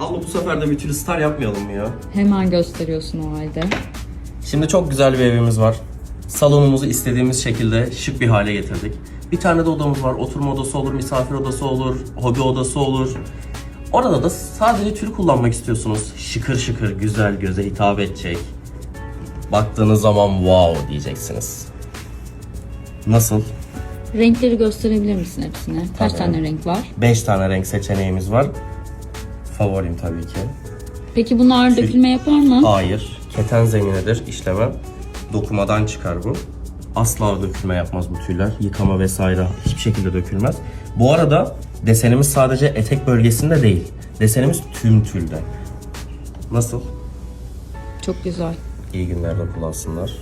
Abla bu sefer de bir star yapmayalım mı ya? Hemen gösteriyorsun o halde. Şimdi çok güzel bir evimiz var. Salonumuzu istediğimiz şekilde şık bir hale getirdik. Bir tane de odamız var. Oturma odası olur, misafir odası olur, hobi odası olur. Orada da sadece tül kullanmak istiyorsunuz. Şıkır şıkır, güzel, göze hitap edecek. Baktığınız zaman wow diyeceksiniz. Nasıl? Renkleri gösterebilir misin hepsine? Kaç Tabii. tane renk var? 5 tane renk seçeneğimiz var. Favorim tabii ki. Peki bunlar dökülme yapar mı? Hayır. Keten zeminidir işleme. Dokumadan çıkar bu. Asla dökülme yapmaz bu tüyler. Yıkama vesaire hiçbir şekilde dökülmez. Bu arada desenimiz sadece etek bölgesinde değil. Desenimiz tüm tülde. Nasıl? Çok güzel. İyi günlerde kullansınlar.